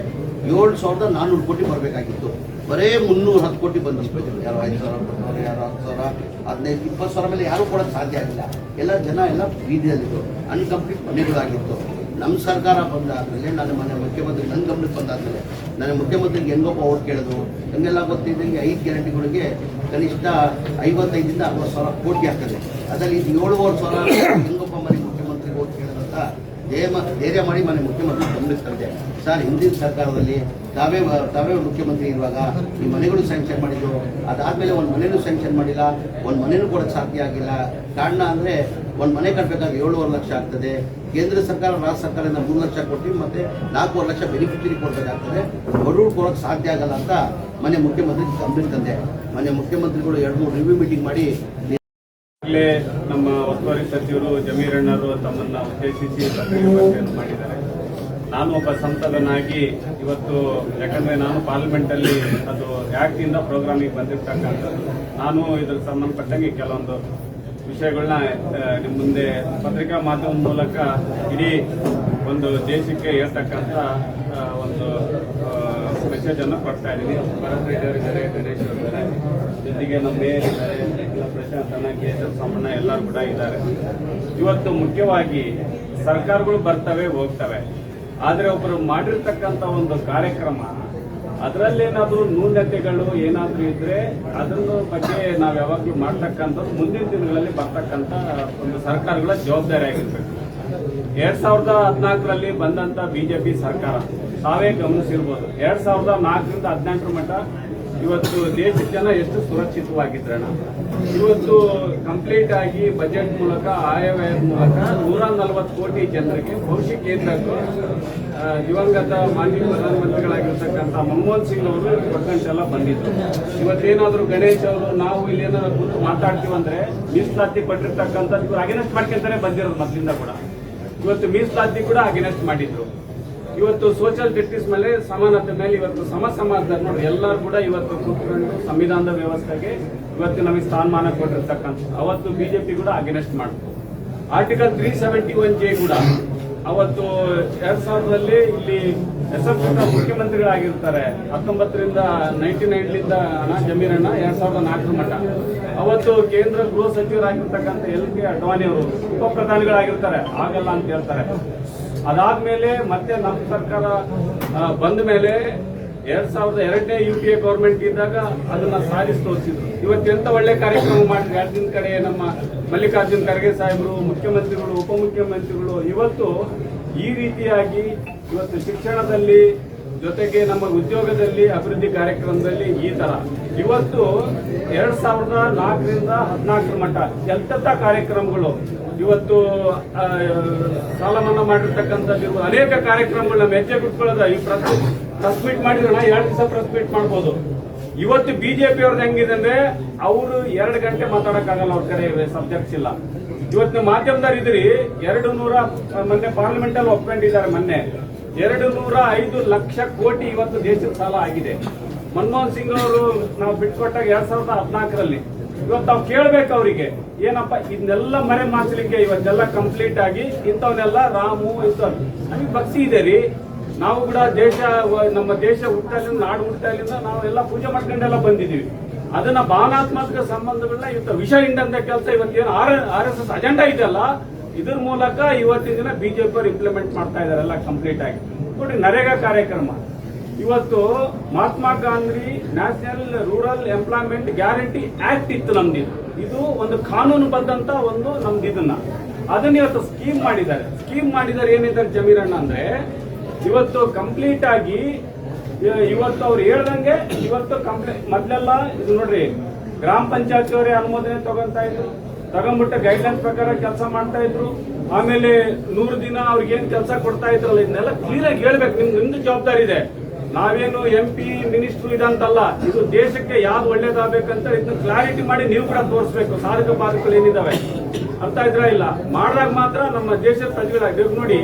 ಏಳು ಸಾವಿರದ ನಾನ್ನೂರು ಕೋಟಿ ಬರಬೇಕಾಗಿತ್ತು. ಬರೇ ಮುನ್ನೂರು ಹತ್ತು ಕೋಟಿ ಬಂದು ಯಾರು ಐದು ಸಾವಿರ ಕೊಡ್ತಾರೆ, ಯಾರು ಹತ್ತು ಸಾವಿರ, ಹದಿನೈದು, ಇಪ್ಪತ್ತು ಸಾವಿರ ಮೇಲೆ ಯಾರೂ ಕೊಡೋಕ್ಕೆ ಸಾಧ್ಯ ಆಗಿಲ್ಲ. ಎಲ್ಲ ಜನ ಎಲ್ಲ ಬೀದಿಯಲ್ಲಿತ್ತು ಅನ್ಕಂಪ್ಲೀಟ್ ಮನೆಗಳಾಗಿತ್ತು. ನಮ್ಮ ಸರ್ಕಾರ ಬಂದಾದಮೇಲೆ, ನನ್ನ ಮನೆ ಮುಖ್ಯಮಂತ್ರಿ ನನ್ನ ಗಮನಕ್ಕೆ ಬಂದಾದಮೇಲೆ, ನನ್ನ ಮುಖ್ಯಮಂತ್ರಿಗೆ ಹೆಂಗಪ್ಪ ಓಟ್ ಕೇಳೋದು ಹೆಂಗೆಲ್ಲ ಗೊತ್ತಿದ್ದಂಗೆ ಐದು ಗ್ಯಾರಂಟಿಗಳಿಗೆ ಕನಿಷ್ಠ ಐವತ್ತೈದರಿಂದ ಅರವತ್ತು ಸಾವಿರ ಕೋಟಿ ಆಗ್ತದೆ. ಅದರಲ್ಲಿ ಇದು ಏಳುವರೆ ಸಾವಿರ ಹೆಂಗಪ್ಪ ಮನೆ ಧೈರ್ಯ ಧೈರ್ಯ ಮಾಡಿ ಮನೆ ಮುಖ್ಯಮಂತ್ರಿ ಗಮನಿಸ್ತಾರೆ. ಸರ್, ಹಿಂದಿನ ಸರ್ಕಾರದಲ್ಲಿ ತಾವೇ ತಾವೇ ಮುಖ್ಯಮಂತ್ರಿ ಇರುವಾಗ ಈ ಮನೆಗಳು ಸ್ಯಾಂಕ್ಷನ್ ಮಾಡಿದ್ರು. ಅದಾದ್ಮೇಲೆ ಒಂದು ಮನೆಯೂ ಸ್ಯಾಂಕ್ಷನ್ ಮಾಡಿಲ್ಲ. ಒಂದು ಮನೆಯೂ ಕೊಡೋಕ್ಕೆ ಸಾಧ್ಯ ಆಗಿಲ್ಲ. ಕಾರಣ ಅಂದರೆ ಒಂದು ಮನೆ ಕಟ್ಟಬೇಕಾದ್ರೆ ಏಳುವರೆ ಲಕ್ಷ ಆಗ್ತದೆ. ಕೇಂದ್ರ ಸರ್ಕಾರ, ರಾಜ್ಯ ಸರ್ಕಾರದಿಂದ ಮೂರು ಲಕ್ಷ ಕೊಟ್ಟು ಮತ್ತೆ ನಾಲ್ಕೂವರೆ ಲಕ್ಷ ಬೆನಿಫಿಷರಿ ಕೊಡಬೇಕಾಗ್ತದೆ. ಬಡವರು ಕೊಡೋಕೆ ಸಾಧ್ಯ ಆಗಲ್ಲ ಅಂತ ಮನೆ ಮುಖ್ಯಮಂತ್ರಿ ತಂದೆ ಮನೆ ಮುಖ್ಯಮಂತ್ರಿಗಳು ಎರಡು ಮೂರು ರಿವ್ಯೂ ಮೀಟಿಂಗ್ ಮಾಡಿ ಈಗಾಗಲೇ ನಮ್ಮ ಒತ್ತುವರಿ ಸಚಿವರು ಜಮೀರಣ್ಣರು ತಮ್ಮನ್ನ ಉದ್ದೇಶಿಸಿ ಮಾಡಿದ್ದಾರೆ. ನಾನು ಒಬ್ಬ ಸಂಸದನಾಗಿ ಇವತ್ತು, ಯಾಕಂದ್ರೆ ನಾನು ಪಾರ್ಲಿಮೆಂಟ್ ಅಲ್ಲಿ ಅದು ಇಂದ ಪ್ರೋಗ್ರಾಮಿಗೆ ಬಂದಿರ್ತಕ್ಕಂಥದ್ದು. ನಾನು ಇದ್ರ ಸಂಬಂಧಪಟ್ಟಂಗೆ ಕೆಲವೊಂದು ವಿಷಯಗಳನ್ನ ನಿಮ್ಮ ಮುಂದೆ ಪತ್ರಿಕಾ ಮಾಧ್ಯಮ ಮೂಲಕ ಇಡೀ ಒಂದು ದೇಶಕ್ಕೆ ಹೇಳ್ತಕ್ಕಂಥ ಒಂದು ಮೆಸೇಜ್ ಅನ್ನು ಕೊಡ್ತಾ ಇದ್ದೀನಿ. ಭರತ್ ರೆಡ್ಡಿ ಅವರಿದ್ದಾರೆ, ಗಣೇಶ್ ಅವರಿದ್ದಾರೆ. ಜೊತೆಗೆ ನಮ್ಮ ಮೇಯರ್ ಇದ್ದಾರೆ. ಇಲ್ಲ ಕೆ ಎಸ್ ಎಲ್ಲರೂ ಕೂಡ ಇದ್ದಾರೆ. ಇವತ್ತು ಮುಖ್ಯವಾಗಿ ಸರ್ಕಾರಗಳು ಬರ್ತವೆ, ಹೋಗ್ತವೆ. ಆದರೆ ಒಬ್ಬರು ಮಾಡಿರ್ತಕ್ಕಂಥ ಒಂದು ಕಾರ್ಯಕ್ರಮ ಅದರಲ್ಲೇನಾದ್ರೂ ನ್ಯೂನತೆಗಳು ಏನಾದರೂ ಇದ್ರೆ ಅದನ್ನು ಬಗ್ಗೆ ನಾವು ಯಾವಾಗಲೂ ಮಾಡ್ತಕ್ಕಂಥದ್ದು ಮುಂದಿನ ದಿನಗಳಲ್ಲಿ ಬರ್ತಕ್ಕಂಥ ಒಂದು ಸರ್ಕಾರಗಳ ಜವಾಬ್ದಾರಿ ಆಗಿರ್ಬೇಕು. ಎರಡ್ ಸಾವಿರದ ಹದಿನಾಲ್ಕರಲ್ಲಿ ಬಂದಂತ ಬಿಜೆಪಿ ಸರ್ಕಾರ, ತಾವೇ ಗಮನಿಸಿರ್ಬೋದು. ಎರಡ್ ಸಾವಿರದ ನಾಲ್ಕರಿಂದ ಹದಿನೆಂಟರ ಮಟ್ಟ ಇವತ್ತು ದೇಶದ ಜನ ಎಷ್ಟು ಸುರಕ್ಷಿತವಾಗಿದ್ರಣ ಇವತ್ತು ಕಂಪ್ಲೀಟ್ ಆಗಿ ಬಜೆಟ್ ಮೂಲಕ ಆಯವ್ಯಯದ ಮೂಲಕ ನೂರ ನಲವತ್ತು ಕೋಟಿ ಜನರಿಗೆ ಭವಿಷ್ಯ ಕೇಂದ್ರಕ್ಕೂ ದಿವಂಗತ ಮಾಜಿ ಪ್ರಧಾನಮಂತ್ರಿಗಳಾಗಿರ್ತಕ್ಕಂಥ ಮನಮೋಹನ್ ಸಿಂಗ್ ಅವರು ಎಲ್ಲ ಬಂದಿದ್ರು. ಇವತ್ತೇನಾದರೂ ಗಣೇಶ್ ಅವರು ನಾವು ಇಲ್ಲಿ ಏನಾದರೂ ಕೂತು ಮಾತಾಡ್ತೀವಂದ್ರೆ ಮೀಸಲಾತಿ ಪಟ್ಟಿರ್ತಕ್ಕಂಥದ್ದು ಇವರು ಅಗೇನೆಸ್ಟ್ ಮಾಡ್ಕೊಂತಾನೆ ಬಂದಿರೋದು ಮೊದಲಿಂದ ಕೂಡ. ಇವತ್ತು ಮೀಸಲಾತಿ ಕೂಡ ಅಗೇನೆಸ್ಟ್ ಮಾಡಿದ್ರು. ಇವತ್ತು ಸೋಷಿಯಲ್ ಜಸ್ಟಿಸ್ ಮೇಲೆ ಸಮಾನತೆ ಮೇಲೆ ಇವತ್ತು ಸಮ ಸಮಾಜದಲ್ಲಿ ನೋಡಿ, ಎಲ್ಲರೂ ಕೂಡ ಇವತ್ತು ಕೂತ್ಕೊಂಡು ಸಂವಿಧಾನದ ವ್ಯವಸ್ಥೆಗೆ ಇವತ್ತು ನಮಗೆ ಸ್ಥಾನಮಾನ ಕೊಟ್ಟಿರ್ತಕ್ಕಂಥ ಅವತ್ತು ಬಿಜೆಪಿ ಕೂಡ ಅಗೇನೆಸ್ಟ್ ಮಾಡ್ತು. Article three seventy one J ಕೂಡ ಅವತ್ತು ಎರಡ್ ಸಾವಿರದಲ್ಲಿ ಇಲ್ಲಿ ಎಫ್ ಮುಖ್ಯಮಂತ್ರಿಗಳಾಗಿರ್ತಾರೆ. ಹತ್ತೊಂಬತ್ತರಿಂದ ನೈನ್ಟಿ ನೈನ್ಲಿಂದ ಅಣ್ಣ ಜಮೀರಣ್ಣ ಎರಡ್ ಸಾವಿರದ ನಾಲ್ಕರ ಮಟ್ಟ. ಅವತ್ತು ಕೇಂದ್ರ ಗೃಹ ಸಚಿವರಾಗಿರ್ತಕ್ಕಂಥ ಎಲ್ ಕೆ ಅಡ್ವಾಣಿ ಅವರು ಉಪ ಪ್ರಧಾನಿಗಳಾಗಿರ್ತಾರೆ ಆಗಲ್ಲ ಅಂತ ಹೇಳ್ತಾರೆ. ಅದಾದ್ಮೇಲೆ ಮತ್ತೆ ನಮ್ಮ ಸರ್ಕಾರ ಬಂದ ಮೇಲೆ ಎರಡ್ ಸಾವಿರದ ಎರಡನೇ ಯು ಪಿ ಎ ಗೌರ್ಮೆಂಟ್ ಇದ್ದಾಗ ಅದನ್ನ ಸಾಧಿಸಿ ತೋರಿಸಿದ್ರು ಇವತ್ತು ಎಂತ ಒಳ್ಳೆ ಕಾರ್ಯಕ್ರಮ ಮಾಡಿದ್ರು? ದಿನ ಕಡೆ ನಮ್ಮ ಮಲ್ಲಿಕಾರ್ಜುನ್ ಖರ್ಗೆ ಸಾಹೇಬರು, ಮುಖ್ಯಮಂತ್ರಿಗಳು, ಉಪಮುಖ್ಯಮಂತ್ರಿಗಳು, ಇವತ್ತು ಈ ರೀತಿಯಾಗಿ ಇವತ್ತು ಶಿಕ್ಷಣದಲ್ಲಿ ಜೊತೆಗೆ ನಮ್ಮ ಉದ್ಯೋಗದಲ್ಲಿ ಅಭಿವೃದ್ಧಿ ಕಾರ್ಯಕ್ರಮದಲ್ಲಿ ಈ ತರ. ಇವತ್ತು ಎರಡ್ ಸಾವಿರದ ನಾಲ್ಕರಿಂದ ಹದಿನಾಲ್ಕರ ಮಟ್ಟ ಎಂತ ಕಾರ್ಯಕ್ರಮಗಳು. ಇವತ್ತು ಸಾಲ ಮನ್ನಾ ಮಾಡಿರ್ತಕ್ಕಂಥ ಅನೇಕ ಕಾರ್ಯಕ್ರಮಗಳನ್ನ ಮೆಚ್ಚೆ ಬಿಟ್ಕೊಳ್ಳೋದ ಈ ಪ್ರೆಸ್ ಪ್ರೆಸ್ ಮೀಟ್ ಮಾಡಿದ್ರೆ ಎರಡು ದಿವಸ ಪ್ರೆಸ್ ಮೀಟ್ ಮಾಡ್ಬೋದು. ಇವತ್ತು ಬಿಜೆಪಿ ಅವ್ರದ್ದು ಹೆಂಗಿದೆ ಅಂದ್ರೆ, ಅವರು ಎರಡು ಗಂಟೆ ಮಾತಾಡೋಕ್ಕಾಗಲ್ಲ ಅವ್ರ ಕಡೆ ಸಬ್ಜೆಕ್ಟ್ಸ್ ಇಲ್ಲ. ಇವತ್ತು ಮಾಧ್ಯಮದವ್ರು ಇದ್ರಿ ಎರಡು ನೂರ ಮೊನ್ನೆ ಪಾರ್ಲಿಮೆಂಟ್ ಅಲ್ಲಿ ಒಪ್ಕೊಂಡಿದ್ದಾರೆ ಮೊನ್ನೆ. ಎರಡು ನೂರ ಐದು ಲಕ್ಷ ಕೋಟಿ ಇವತ್ತು ದೇಶದ ಸಾಲ ಆಗಿದೆ. ಮನಮೋಹನ್ ಸಿಂಗ್ ಅವರು ನಾವು ಬಿಟ್ಕೊಟ್ಟಾಗ ಎರಡ್ ಸಾವಿರದ ಹದಿನಾಲ್ಕರಲ್ಲಿ ಇವತ್ತು ನಾವು ಕೇಳ್ಬೇಕು ಅವರಿಗೆ, ಏನಪ್ಪ, ಇದನ್ನೆಲ್ಲ ಮರೆ ಮಾಚಲಿಕ್ಕೆ ಇವತ್ತೆಲ್ಲ ಕಂಪ್ಲೀಟ್ ಆಗಿ ಇಂಥವನ್ನೆಲ್ಲ ರಾಮು ಇಂಥ ನಮಗೆ ಭಕ್ತಿ ಇದೆ ರೀ. ನಾವು ಕೂಡ ದೇಶ, ನಮ್ಮ ದೇಶ ಹುಟ್ಟಲಿಂದ, ನಾಡು ಹುಟ್ಟಲಿಂದ ನಾವೆಲ್ಲ ಪೂಜೆ ಮಾಡ್ಕೊಂಡೆಲ್ಲ ಬಂದಿದ್ದೀವಿ. ಅದನ್ನ ಭಾವನಾತ್ಮಕ ಸಂಬಂಧಗಳನ್ನ ಇವತ್ತು ವಿಷ ಹಿಂಡಂತ ಕೆಲಸ ಇವತ್ತೇನು R R S S agenda ಇದೆಯಲ್ಲ, ಇದ್ರ ಮೂಲಕ ಇವತ್ತಿನ ದಿನ ಬಿಜೆಪಿ ಅವರು ಇಂಪ್ಲಿಮೆಂಟ್ ಮಾಡ್ತಾ ಇದಾರೆ ಎಲ್ಲ ಕಂಪ್ಲೀಟ್ ಆಗಿ. ನೋಡಿ ನರೇಗಾ ಕಾರ್ಯಕ್ರಮ. ಇವತ್ತು Mahatma Gandhi national rural employment guarantee act ಇತ್ತು ನಮ್ದಿದು ಇದು ಒಂದು ಕಾನೂನು ಬದ್ದಂತ ಒಂದು ನಮ್ದು ಇದನ್ನ. ಅದನ್ನ ಇವತ್ತು ಸ್ಕೀಮ್ ಮಾಡಿದ್ದಾರೆ. ಸ್ಕೀಮ್ ಮಾಡಿದ್ದಾರೆ ಏನಿದ್ದಾರೆ ಜಮೀರಣ್ಣ ಅಂದ್ರೆ, ಇವತ್ತು ಕಂಪ್ಲೀಟ್ ಆಗಿ ಇವತ್ತು ಅವ್ರು ಹೇಳ್ದಂಗೆ ಇವತ್ತು ಕಂಪ್ಲೀಟ್ ಮೊದ್ಲೆಲ್ಲ ಇದು ನೋಡ್ರಿ, ಗ್ರಾಮ ಪಂಚಾಯತ್ ಅನುಮೋದನೆ ತಗೊಂತಾ ಇದ್ರು. ತಗೊಂಡ್ಬಿಟ್ಟು ಗೈಡ್ಲೈನ್ಸ್ ಪ್ರಕಾರ ಕೆಲಸ ಮಾಡ್ತಾ ಇದ್ರು. ಆಮೇಲೆ ನೂರು ದಿನ ಅವ್ರಿಗೆ ಏನ್ ಕೆಲಸ ಕೊಡ್ತಾ ಇದ್ರಲ್ಲ, ಇದನ್ನೆಲ್ಲ ಕ್ಲೀನ್ ಆಗಿ ಹೇಳ್ಬೇಕು. ನಿಮ್ಗೆ ನಿಮ್ದು ಜವಾಬ್ದಾರಿ ಇದೆ. ನಾವೇನು ಎಂ ಪಿ ಮಿನಿಸ್ಟ್ರು ಇದಂತಲ್ಲ, ಇದು ದೇಶಕ್ಕೆ ಯಾವ್ದು ಒಳ್ಳೇದಾಗಬೇಕಂತ ಇದನ್ನ ಕ್ಲಾರಿಟಿ ಮಾಡಿ ನೀವು ಕೂಡ ತೋರಿಸ್ಬೇಕು. ಸಾಧಕ ಬಾಧಕಗಳು ಏನಿದಾವೆ? ಅರ್ಥ ಇದ್ರ ಇಲ್ಲ? ಮಾಡಿದಾಗ ಮಾತ್ರ ನಮ್ಮ ದೇಶದ ಪ್ರಜೆಗಳಾಗಿ ನೋಡಿ,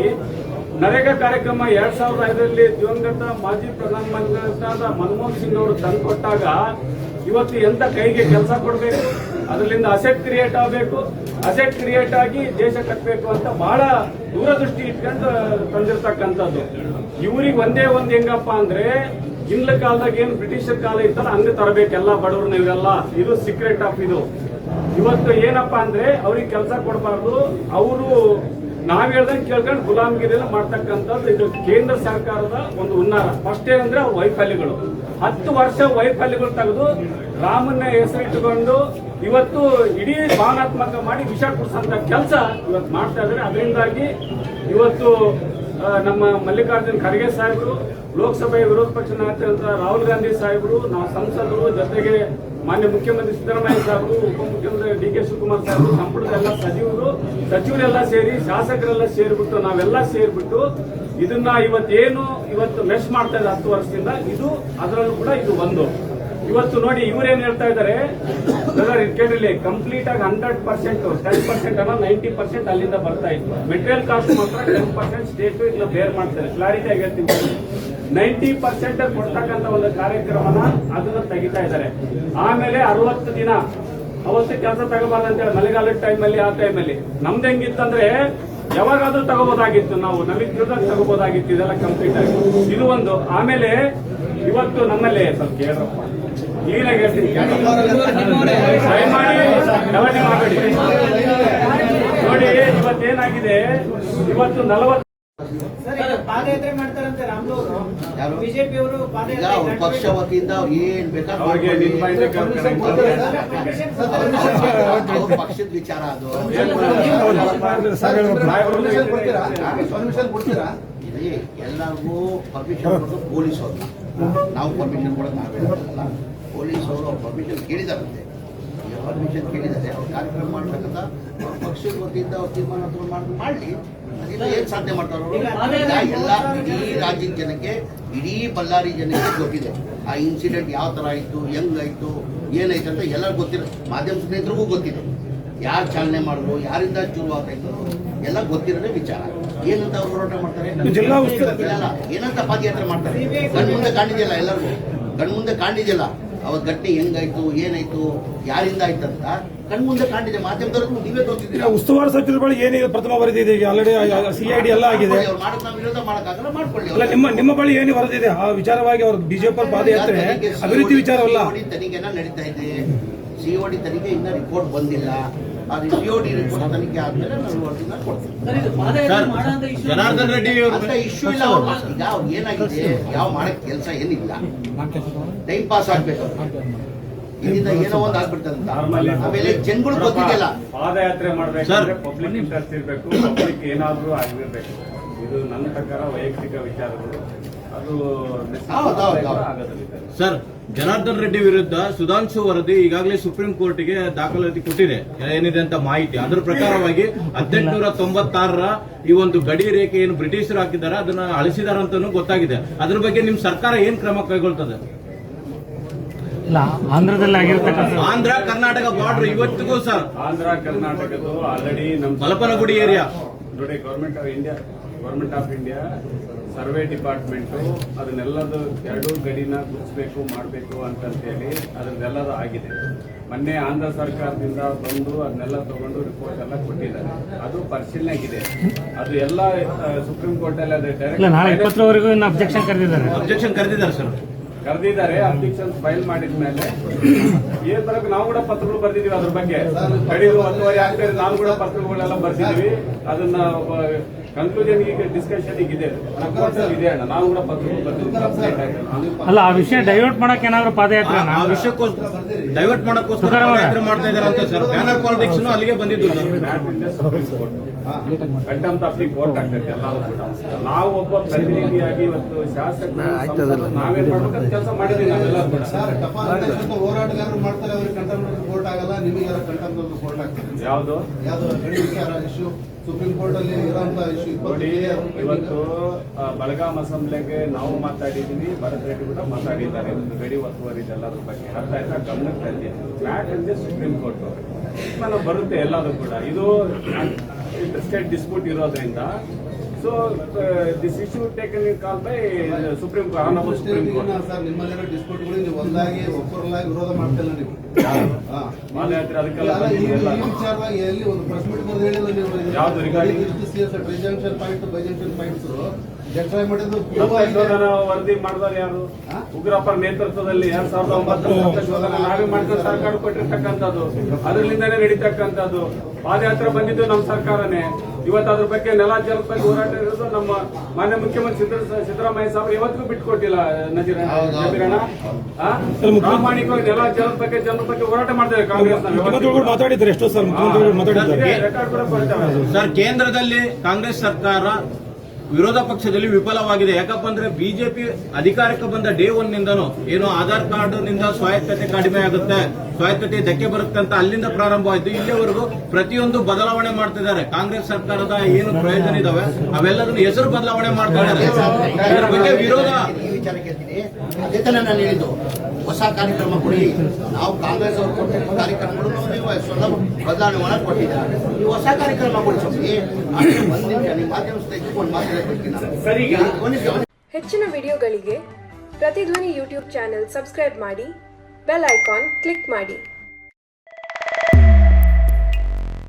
ನರೇಗಾ ಕಾರ್ಯಕ್ರಮ ಎರಡ್ ಸಾವಿರದ ಐದರಲ್ಲಿ ದಿವಂಗತ ಮಾಜಿ ಪ್ರಧಾನಮಂತ್ರಿ ಮನಮೋಹನ್ ಸಿಂಗ್ ಅವರು ತಂದುಕೊಟ್ಟಾಗ ಇವತ್ತು ಎಂತ ಕೈಗೆ ಕೆಲಸ ಕೊಡಬೇಕು? ಅದರಿಂದ ಅಸೆಟ್ ಕ್ರಿಯೇಟ್ ಆಗಬೇಕು. ಅಸೆಟ್ ಕ್ರಿಯೇಟ್ ಆಗಿ ದೇಶ ಕಟ್ಟಬೇಕು ಅಂತ ಬಹಳ ದೂರದೃಷ್ಟಿ ಇಟ್ಕೊಂಡು ತಂದಿರ್ತಕ್ಕಂಥದ್ದು. ಇವ್ರಿಗೆ ಒಂದೇ ಒಂದು ಹೆಂಗಪ್ಪ ಅಂದ್ರೆ, ಹಿಂದ್ಲ ಕಾಲದಾಗ ಏನು ಬ್ರಿಟಿಷರ್ ಕಾಲ ಇತ್ತಲ್ಲ, ಹಂಗೆ ತರಬೇಕೆಲ್ಲ ಬಡವ್ರು ನೀವೆಲ್ಲ ಇದು ಸೀಕ್ರೆಟ್ ಆಫ್ ಇದು. ಇವತ್ತು ಏನಪ್ಪಾ ಅಂದ್ರೆ, ಅವ್ರಿಗೆ ಕೆಲಸ ಕೊಡಬಾರ್ದು. ಅವರು ನಾವ್ ಹೇಳ್ದಂಗೆ ಕೇಳ್ಕೊಂಡು ಗುಲಾಮಗಿರಿಯೆಲ್ಲ ಮಾಡ್ತಕ್ಕಂಥದ್ದು ಇದು ಕೇಂದ್ರ ಸರ್ಕಾರದ ಒಂದು ಉನ್ನಾರ ಫಸ್ಟ್ ಏನಂದ್ರೆ ವೈಫಲ್ಯಗಳು. ಹತ್ತು ವರ್ಷ ವೈಫಲ್ಯಗಳು ತೆಗೆದು ರಾಮನ್ನ ಹೆಸರಿಟ್ಟುಕೊಂಡು ಇವತ್ತು ಇಡೀ ಭಾವನಾತ್ಮಕ ಮಾಡಿ ವಿಷ ಕುಡಿಸಂತ ಕೆಲಸ ಇವತ್ತು ಮಾಡ್ತಾ ಇದ್ದಾರೆ. ಅದರಿಂದಾಗಿ ಇವತ್ತು ನಮ್ಮ ಮಲ್ಲಿಕಾರ್ಜುನ್ ಖರ್ಗೆ ಸಾಹೇಬರು, ಲೋಕಸಭೆಯ ವಿರೋಧ ಪಕ್ಷ ನಾಯಕರಂತ ರಾಹುಲ್ ಗಾಂಧಿ ಸಾಹೇಬರು, ನಾವು ಸಂಸದರು ಜೊತೆಗೆ ಮಾನ್ಯ ಮುಖ್ಯಮಂತ್ರಿ ಸಿದ್ದರಾಮಯ್ಯ ಸಾಹೇಬರು, ಉಪಮುಖ್ಯಮಂತ್ರಿ ಡಿ ಕೆ ಶಿವಕುಮಾರ್ ಸಾಹೇಬರು ಸಂಪುಟದೆಲ್ಲ ಸಚಿವರು, ಸಚಿವರೆಲ್ಲ ಸೇರಿ ಶಾಸಕರೆಲ್ಲ ಸೇರಿಬಿಟ್ಟು ನಾವೆಲ್ಲ ಸೇರಿಬಿಟ್ಟು ಇದನ್ನ ಇವತ್ತೇನು ಇವತ್ತು ಮೆಸ್ ಮಾಡ್ತಾ ಇದೆ ಹತ್ತು ವರ್ಷದಿಂದ, ಇದು ಅದರಲ್ಲೂ ಕೂಡ ಇದು ಒಂದು. ಇವತ್ತು ನೋಡಿ ಇವ್ರೇನ್ ಹೇಳ್ತಾ ಇದ್ದಾರೆ? ಬ್ರದರ್ ಕಂಪ್ಲೀಟ್ ಆಗಿ ಹಂಡ್ರೆಡ್ ಪರ್ಸೆಂಟ್ ಟೆನ್ ಪರ್ಸೆಂಟ್ ಅಲ್ಲ ನೈಂಟಿ ಪರ್ಸೆಂಟ್ ಅಲ್ಲಿಂದ ಬರ್ತಾ ಇತ್ತು. ಮೆಟೀರಿಯಲ್ ಕಾಸ್ಟ್ ಮಾತ್ರ ಟೆನ್ ಪರ್ಸೆಂಟ್ ಸ್ಟೇಟ್ ಇಲ್ಲ ಬೇರ್ ಮಾಡ್ತಾರೆ. ಕ್ಲಾರಿಟಿ ಆಗಿ ಹೇಳ್ತೀನಿ. ನೈಂಟಿ ಪರ್ಸೆಂಟ್ ಕೊಡ್ತಕ್ಕಂತ ಒಂದು ಕಾರ್ಯಕ್ರಮನ ಅದನ್ನ ತೆಗಿತಾ ಇದ್ದಾರೆ. ಆಮೇಲೆ ಅರವತ್ತು ದಿನ, ಅವತ್ತು ಕೆಲಸ ತಗೋಬಾರ್ದಂತ ಹೇಳಿ ಮಳೆಗಾಲದ ಟೈಮಲ್ಲಿ ಆ ಟೈಮಲ್ಲಿ ನಮ್ದು ಹೆಂಗಿತ್ತಂದ್ರೆ, ಯಾವಾಗಾದ್ರೂ ತಗೋಬೋದಾಗಿತ್ತು ನಾವು. ನಮಗೆ ತಿಳಿದಾಗ ತಗೋಬೋದಾಗಿತ್ತು, ಇದೆಲ್ಲ ಕಂಪ್ಲೀಟ್ ಆಗಿ. ಇದು ಒಂದು. ಆಮೇಲೆ, ಇವತ್ತು ನಮ್ಮಲ್ಲಿ, ಸ್ವಲ್ಪ ಕೇಳ್ರಪ್ಪ. ಕ್ಲೀನಾಗಿ ಹೇಳ್ತೀನಿ ದಯಮಾಡಿ ಗಲಾಟೆ ಮಾಡಬೇಡಿ ನೋಡಿ ಇವತ್ತೇನಾಗಿದೆ ಇವತ್ತು ನಲವತ್ತು ಪಾದಯಾತ್ರೆ ಮಾಡ್ತಾರಂತೆ ರಾಮದವರು? ಬಿಜೆಪಿ ಅವರು ಪಾದಯಾತ್ರೆ ಪಕ್ಷ ವತಿಯಿಂದ ಏನ್ ಬೇಕಾದ್ರೂ ಪಕ್ಷದ ವಿಚಾರ ಅದು ಎಲ್ಲರಿಗೂ ಪರ್ಮಿಷನ್ ಕೊಡೋದು ಪೊಲೀಸ್ ಅವರು ನಾವು ಪರ್ಮಿಷನ್ ಕೊಡೋದು ನಾವೇ ಹೇಳೋದಲ್ಲ ಪೊಲೀಸ್ ಅವರು ಅವ್ರ ಪರ್ಮಿಷನ್ ಕೇಳಿದಾರಂತೆ ಈಗ ಪರ್ಮಿಷನ್ ಕೇಳಿದ್ದಾರೆ? ಅವ್ರು ಕಾರ್ಯಕ್ರಮ ಮಾಡ್ಬೇಕಂತ ಅವ್ರ ಪಕ್ಷದ ವತಿಯಿಂದ ಅವ್ರು ತೀರ್ಮಾನ ತಗೊಂಡು ಮಾಡಿ ಮಾಡಲಿ. ಅದರಿಂದ ಏನು ಸಾಧ್ಯ ಮಾಡ್ತಾರೆ ಈಗ ಎಲ್ಲ ಇಡೀ ರಾಜ್ಯದ ಜನಕ್ಕೆ ಇಡೀ ಬಳ್ಳಾರಿ ಜನಕ್ಕೆ ಗೊತ್ತಿದೆ. ಆ ಇನ್ಸಿಡೆಂಟ್ ಯಾವ ತರ ಆಯಿತು ಹೆಂಗಾಯ್ತು ಏನಾಯ್ತು ಅಂತ ಎಲ್ಲರಿಗೂ ಗೊತ್ತಿರೋ ಮಾಧ್ಯಮ ಸ್ನೇಹಿತರಿಗೂ ಗೊತ್ತಿದೆ. ಯಾರು ಚಾಲನೆ ಮಾಡಿದ್ರು ಯಾರಿಂದ ಶುರುವಾಗ್ತಾಯಿತ್ತು ಎಲ್ಲ ಗೊತ್ತಿರೋದೇ ವಿಚಾರ. ಏನಂತ ಅವ್ರು ಹೋರಾಟ ಮಾಡ್ತಾರೆ. ಏನಂತ ಪಾದಯಾತ್ರೆ ಮಾಡ್ತಾರೆ? ಕಣ್ಮುಂದೆ ಕಾಣಿದೆಯಲ್ಲ ಎಲ್ಲರಿಗೂ? ಕಣ್ಮುಂದೆ ಕಾಣಿದೆಯಲ್ಲ ಅವಾಗ ಗಟ್ಟಿ ಹೆಂಗಾಯ್ತು ಏನಾಯ್ತು ಯಾರಿಂದ ಆಯ್ತು ಅಂತ ಕಣ್ಮುಂದೆ ಕಾಣಿದೆ ಮಾಧ್ಯಮದವರು ನೀವೇ ತೋರಿಸಿದ್ರೆ ಉಸ್ತುವಾರಿ ಸಚಿವರ ಬಳಿ ಏನಿದೆ ಪ್ರಥಮ ವರದಿ ಇದೆ ಈಗ ಆಲ್ರೆಡಿ ಸಿಐಡಿ ಎಲ್ಲ ಆಗಿದೆ. ಅವ್ರು ಮಾಡಕ್ ನಾವು ವಿರೋಧ ಮಾಡಕ್ಕಾಗಲ್ಲ ಮಾಡ್ಕೊಳ್ಳಿ ಅಲ್ಲ ನಿಮ್ಮ ನಿಮ್ಮ ಬಳಿ ಏನು ವರದಿದೆ ಆ ವಿಚಾರವಾಗಿ ಅವ್ರ ಬಿಜೆಪಿ ಪಾದಯಾತ್ರೆ ಅಭಿವೃದ್ಧಿ ವಿಚಾರವಲ್ಲ. ತನಿಖೆ ತನಿಖೆನ ನಡೀತಾ ಇದೆ. ಸಿಒಡಿ ತನಿಖೆ ಇನ್ನ ರಿಪೋರ್ಟ್ ಬಂದಿಲ್ಲ. ಆ ಸಿಒಡಿ ರಿಪೋರ್ಟ್ ತನಿಖೆ ಆದ್ಮೇಲೆ ನಾವು ವರದಿನ ಕೊಡ್ತೀವಿ. ಸರ್ ಜನಾರ್ದನ್ ರೆಡ್ಡಿ ಅವರು ಅಂತ ಇಶ್ಯೂ ಇಲ್ಲ. ಅವ್ರು ಈಗ ಅವ್ರು ಏನಾಗಿದೆ? ಯಾವ ಮಾಡಕ್ ಕೆಲಸ ಏನಿಲ್ಲ. ಟೈಮ್ ಪಾಸ್ ಆಗ್ಬೇಕು. ಇದರಿಂದ ಏನೋ ಒಂದು ಆಗ್ಬಿಡ್ತದಂತ. ನಾರ್ಮಲಿ ಆಮೇಲೆ ಜನಗಳು ಗೊತ್ತಿದೆಯಲ್ಲ ಪಾದಯಾತ್ರೆ ಮಾಡಬೇಕು ಸರ್. ಪಬ್ಲಿಕ್ ಇಂಟ್ರೆಸ್ಟ್ ಇರಬೇಕು ಪಬ್ಲಿಕ್ ಏನಾದ್ರೂ ಆಗಿರ್ಬೇಕು. ಇದು ನನ್ನ ಪ್ರಕಾರ ವೈಯಕ್ತಿಕ ವಿಚಾರಗಳು. ಸರ್ ಜನಾರ್ದನ್ ರೆಡ್ಡಿ ವಿರುದ್ಧ ಸುಧಾಂಶು ವರದಿ ಈಗಾಗಲೇ ಸುಪ್ರೀಂ ಕೋರ್ಟ್ಗೆ ದಾಖಲಾತಿ ಕೊಟ್ಟಿದೆ. ಏನಿದೆ ಅಂತ ಮಾಹಿತಿ. ಅದರ ಪ್ರಕಾರವಾಗಿ ಹದಿನೆಂಟುನೂರ ತೊಂಬತ್ತಾರರ ಈ ಒಂದು ಗಡಿ ರೇಖೆ ಏನು ಬ್ರಿಟಿಷರು ಹಾಕಿದ್ದಾರೆ ಅದನ್ನ ಅಳಿಸಿದಾರಂತ ಅಂತಾನೂ ಗೊತ್ತಾಗಿದೆ. ಅದ್ರ ಬಗ್ಗೆ ನಿಮ್ ಸರ್ಕಾರ ಏನ್ ಕ್ರಮ ಕೈಗೊಳ್ತದೆ? ಇಲ್ಲ ಆಂಧ್ರದಲ್ಲಿ ಆಗಿರ್ತಕ್ಕಂಥ ಆಂಧ್ರ ಕರ್ನಾಟಕ ಬಾರ್ಡರ್ ಇವತ್ತಿಗೂ ಸರ್. ಆಂಧ್ರ ಕರ್ನಾಟಕದ್ದು ಆಲ್ರೆಡಿ ನಮ್ಮ ಬಲಪನಗುಡಿ ಏರಿಯಾ. ನೋಡಿ government of India government of India survey department ಅದನ್ನೆಲ್ಲದು ಎರಡೂ ಗಡಿನ ಗುರುತಿಸಬೇಕು ಮಾಡಬೇಕು ಅಂತಂತೇಳಿ ಅದನ್ನೆಲ್ಲದು ಆಗಿದೆ. ಮೊನ್ನೆ ಆಂಧ್ರ ಸರ್ಕಾರದಿಂದ ಬಂದು ಅದನ್ನೆಲ್ಲ ತಗೊಂಡು ರಿಪೋರ್ಟ್ ಎಲ್ಲ ಕೊಟ್ಟಿದ್ದಾರೆ. ಅದು ಪರಿಶೀಲನೆಗಿದೆ ಅದು ಎಲ್ಲ ಸುಪ್ರೀಂ ಕೋರ್ಟ್ ಅಲ್ಲಿ ಅದು ಇಲ್ಲ ನಾಳೆ ಡೈರೆಕ್ಟ್ ಇಪ್ಪತ್ತರವರೆಗೂ ಅಬ್ಜೆಕ್ಷನ್ ಕರೆದಿದ್ದಾರೆ. ಅಬ್ಜೆಕ್ಷನ್ ಕರೆದಿದ್ದಾರೆ ಸರ್ ಕರೆದಿದ್ದಾರೆ ಅಬ್ಜೆಕ್ಷನ್ ಫೈಲ್ ಮಾಡಿದ ಮೇಲೆ ಏನ್ ಬರಕ್ ನಾವು ಕೂಡ ಪತ್ರಗಳು ಬರ್ದಿದೀವಿ ಅದ್ರ ಬಗ್ಗೆ. ಕಡಿದು ಒಂದೂವರೆ ಇದೆ ನಾವು ಕೂಡ ಪತ್ರಗಳೆಲ್ಲ ಬರ್ದಿದೀವಿ ಅದನ್ನ ಕನ್ಕ್ಲೂಷನ್ ಈಗ ಡಿಸ್ಕಷನ್ ಈಗ ಇದೆ. ಇದೆ ಅಣ್ಣ ನಾವು ಕೂಡ ಪತ್ರಗಳು ಬರ್ದಿದ್ದೀವಿ ಅಲ್ಲ ಆ ವಿಷಯ ಡೈವರ್ಟ್ ಮಾಡಕ್ ಏನಾದ್ರು ಪಾದಯಾತ್ರೆ ಆ ವಿಷಯಕ್ಕೋಸ್ಕರ ಡೈವರ್ಟ್ ಮಾಡಕ್ಕೋಸ್ಕರ. ಮಾಡ್ತಾ ಇದ್ದಾರೆ ಅಂತ ಸರ್. ಬ್ಯಾನರ್ ಪಾಲಿಟಿಕ್ಸ್ ಅಲ್ಲಿಗೆ ಬಂದಿದ್ದು. ನಾವು ಒಬ್ಬ ಪ್ರತಿನಿಧಿಯಾಗಿ ಇವತ್ತು ನಾವೇನ್ ಮಾಡ್ಬೇಕಂತ ಕೆಲಸ ಮಾಡಿದೀವಿ ನಾವೆಲ್ಲ. ಹೋರಾಟಗಾರರು ಮಾಡ್ತಾರೆ ಅವ್ರಿಗೆ ಕಂಟೆಂಪ್ಟ್ ಕೋರ್ಟ್ ಆಗಲ್ಲ ನಿಮಗೆ ಕಂಟೆಂಪ್ಟ್ ಕೋರ್ಟ್ ಆಗ್ತದೆ ಯಾವುದು? ಯಾವ್ದು? ಗಡಿ ವಿಚಾರ ಇಶ್ಯೂ ಸುಪ್ರೀಂ ಕೋರ್ಟ್ ಅಲ್ಲಿ ನೋಡಿ ಇವತ್ತು ಬೆಳಗಾಂ ಅಸೆಂಬ್ಲಿಗೆ ನಾವು ಮಾತಾಡಿದೀವಿ ಭರತ್ ರೆಡ್ಡಿ ಕೂಡ ಮಾತಾಡಿದ್ದಾರೆ. ಒಂದು ಗಡಿ ಒತ್ತುವರಿ ಎಲ್ಲದ್ರ ಬಗ್ಗೆ. ಅರ್ಥ ಆಯ್ತಾ ಗಮನಕ್ಕೆ ಫ್ಲಾಟ್ ಅಂದ್ರೆ ಸುಪ್ರೀಂ ಕೋರ್ಟ್ ಬರುತ್ತೆ ಎಲ್ಲಾದ್ರೂ ಕೂಡ. ಇದು ಸ್ಟೇಟ್ ಡಿಸ್ಪ್ಯೂಟ್ ಇರೋದ್ರಿಂದ so this issue taken in call by supreme court supreme court sir ನಿಮ್ಮಲ್ಲಿರೋ ಡಿಸ್ಪ್ಯೂಟ್ಗಳು ನೀವು ಒಂದಾಗಿ ಒಬ್ಬರಲ್ಲಾಗಿ ವಿರೋಧ ಮಾಡ್ತಿಲ್ಲ ನೀವು. ಹಾ. ಪಾದಯಾತ್ರೆ ಅದಕ್ಕೆಲ್ಲ ಈ- ವಿಚಾರವಾಗಿ ಎಲ್ಲಿ ಒಂದು ಪ್ರೆಸ್ ಮೀಟ್ ಹೇಳಿಲ್ಲ ನೀವು? ಯಾವ್ದು ಪಾಯಿಂಟ್ ಬೈಜಂಕ್ಷನ್ ಪಾಯಿಂಟ್ಸ್ ಡೆಟ್ರೈ ಮಾಡಿದ್ದು ಶೋಧನಾ ವರದಿ ಮಾಡಿದವರು ಯಾರು? ಉಗ್ರಪ್ಪ ಉಗ್ರಪ್ಪರ ನೇತೃತ್ವದಲ್ಲಿ ಎರಡ್ ಸಾವಿರದ ಶೋಧನೆ ನಾವೇ ಮಾಡಿದ ಸರ್ಕಾರ ಕೊಟ್ಟಿರ್ತಕ್ಕಂಥದ್ದು. ಅದರಲ್ಲಿಂದನೇ ನಡೀತಕ್ಕಂಥದ್ದು. ಪಾದಯಾತ್ರೆ ಬಂದಿದ್ದು ನಮ್ಮ ಸರ್ಕಾರನೇ. ಇವತ್ತು ಅದ್ರ ಬಗ್ಗೆ ನೆಲ ಜಲದ ಬಗ್ಗೆ ಹೋರಾಟ ಇರೋದು ನಮ್ಮ ಮಾನ್ಯ ಮುಖ್ಯಮಂತ್ರಿ ಸಿದ್ದ- ಸಿದ್ದರಾಮಯ್ಯ ಸಾಹೇಬರು ಇವತ್ತಿಗೂ ಬಿಟ್ಕೊಟ್ಟಿಲ್ಲ ನಜೀರ? ಪ್ರಾಮಾಣಿಕವಾಗಿ ನೆಲ ಜಲದ ಬಗ್ಗೆ ಜನರ ಬಗ್ಗೆ ಹೋರಾಟ ಮಾಡ್ತಾರೆ ಕಾಂಗ್ರೆಸ್ ಮಾತಾಡಿದ್ರೆ ಮಾತಾಡಿದ್ದಾರೆ ಎಷ್ಟೋ ಸರ್ ರೆಕಾರ್ಡ್ ಕೂಡ ಸರ್ ಕೇಂದ್ರದಲ್ಲಿ ಕಾಂಗ್ರೆಸ್ ಸರ್ಕಾರ ವಿರೋಧ ಪಕ್ಷದಲ್ಲಿ ವಿಫಲವಾಗಿದೆ. ಯಾಕಪ್ಪ ಅಂದ್ರೆ ಬಿಜೆಪಿ ಅಧಿಕಾರಕ್ಕೆ ಬಂದ ಡೇ ಒನ್ ನಿಂದನು, ಏನು ಆಧಾರ್ ಕಾರ್ಡ್ನಿಂದ ಸ್ವಾಯತ್ತತೆ ಕಡಿಮೆ ಆಗುತ್ತೆ. ಸ್ವಾಯತ್ತತೆ ಧಕ್ಕೆ ಬರುತ್ತೆ ಅಂತ ಅಲ್ಲಿಂದ ಪ್ರಾರಂಭವಾಯಿತು ಇಲ್ಲಿವರೆಗೂ ಪ್ರತಿಯೊಂದು ಬದಲಾವಣೆ ಮಾಡ್ತಿದ್ದಾರೆ ಕಾಂಗ್ರೆಸ್ ಸರ್ಕಾರದ ಏನು ಪ್ರಯೋಜನ ಇದಾವೆ? ಅವೆಲ್ಲದನ್ನು ಹೆಸರು ಬದಲಾವಣೆ ಮಾಡ್ತಾ ಇದ್ದಾರೆ. ಇದರ ಬಗ್ಗೆ ವಿರೋಧ. ಹೊಸ ಕಾರ್ಯಕ್ರಮ ಕೊಡಿ. ನಾವು ಕಾಂಗ್ರೆಸ್ ಅವರು ಕೊಟ್ಟಿರುವ ಕಾರ್ಯಕ್ರಮಗಳು ನೀವು ಸ್ವಲ್ಪ ಬದಲಾವಣೆ ಮಾಡಕ್ ಕೊಟ್ಟಿದ್ದಾರೆ. ನೀವು ಹೊಸ ಕಾರ್ಯಕ್ರಮ ಕೊಡಿ ಸ್ವಾಮಿ. ನಿಮಿಷ ನಿಮ್ಮ ಮಾಧ್ಯಮ ಹೆಚ್ಚಿನ ವಿಡಿಯೋಗಳಿಗೆ ಪ್ರತಿಧ್ವನಿ ಯೂಟ್ಯೂಬ್ ಚಾನೆಲ್ ಸಬ್ಸ್ಕ್ರೈಬ್ ಮಾಡಿ ಬೆಲ್ ಐಕಾನ್ ಕ್ಲಿಕ್ ಮಾಡಿ.